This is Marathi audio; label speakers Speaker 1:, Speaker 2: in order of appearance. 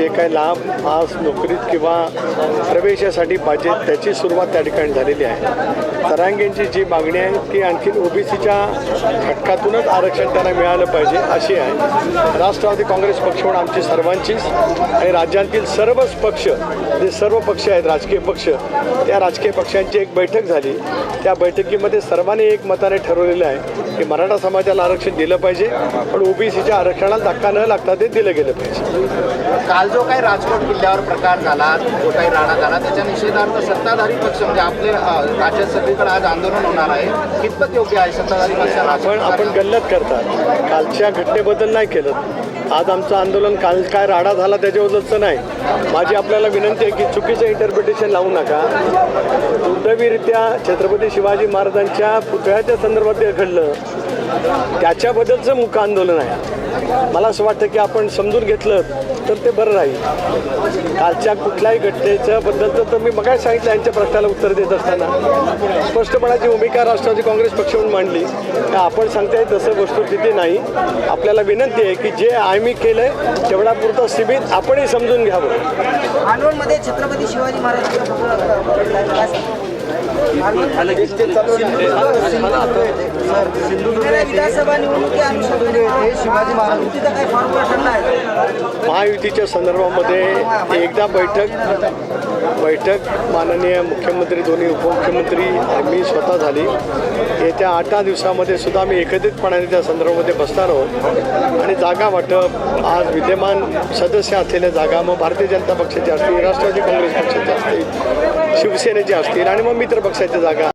Speaker 1: जे काही लाभ आज नोकरीत किंवा प्रवेशासाठी पाहिजे त्याची सुरुवात त्या ठिकाणी झालेली आहे. तरांगेंची जी मागणी आहे ती आणखीन ओबीसीच्या घटकातूनच आरक्षण त्यांना मिळालं पाहिजे अशी आहे. राष्ट्रवादी काँग्रेस पक्ष म्हणून आमची सर्वांचीच आणि राज्यातील सर्वच पक्ष जे सर्व पक्ष आहेत राजकीय पक्ष त्या राजकीय पक्षांची एक बैठक झाली. त्या बैठकीमध्ये सर्वांनी एक मताने ठरवलेलं आहे की मराठा समाजाला आरक्षण दिलं पाहिजे पण ओबीसीच्या आरक्षणाला धक्का न लागता ते दिलं गेलं पाहिजे.
Speaker 2: काल जो काही राजकोट किल्ल्यावर प्रकार झाला जो काही राडा झाला त्याच्या निषेधार्थ सत्ताधारी पक्ष म्हणजे आपले राज्यात सगळीकडे आज आंदोलन होणार आहे. कितपत योग्य आहे सत्ताधारी पक्षाला
Speaker 1: आपण आपण गल्लत करतात. कालच्या घटनेबद्दल नाही केलं. आज आमचं आंदोलन काल काय राडा झाला त्याच्याबद्दलचं नाही. माझी आपल्याला विनंती आहे की चुकीचं इंटरप्रिटेशन लावू नका. दुर्दैवीरित्या छत्रपती शिवाजी महाराजांच्या पुतळ्याच्या संदर्भात जे घडलं त्याच्याबद्दलचं मुख आंदोलन आहे. मला असं वाटतं की आपण समजून घेतलं तर ते बरं राहील. कालच्या कुठल्याही घटनेच्या तर मी मग सांगितलं? यांच्या प्रश्नाला उत्तर देत असताना. स्पष्टपणाची भूमिका राष्ट्रवादी काँग्रेस पक्ष म्हणून मांडली. तर आपण सांगताय तसं वस्तुस्थिती नाही. आपल्याला विनंती आहे की जे आम्ही केलं आहे तेवढापुरतं सीमित आपणही समजून घ्यावं.
Speaker 3: छत्रपती शिवाजी महाराज पुतळा विधानसभा निवडणुकी अनुषंगाने शिवाजी महाराज. तिथं काही फॉर्म ठरला आहे
Speaker 1: महायुतीच्या संदर्भामध्ये एकदा बैठक बैठक माननीय मुख्यमंत्री दोन्ही उपमुख्यमंत्री आम्ही मी स्वतः झाली. येत्या आठ दहा दिवसामध्ये सुद्धा आम्ही एकत्रितपणाने त्या संदर्भामध्ये बसणार आहोत. आणि जागा वाटप आज विद्यमान सदस्य असलेल्या जागा मग भारतीय जनता पक्षाची असतील राष्ट्रवादी काँग्रेस पक्षाच्या असतील शिवसेनेची असतील आणि मग मित्र पक्षाच्या जागा.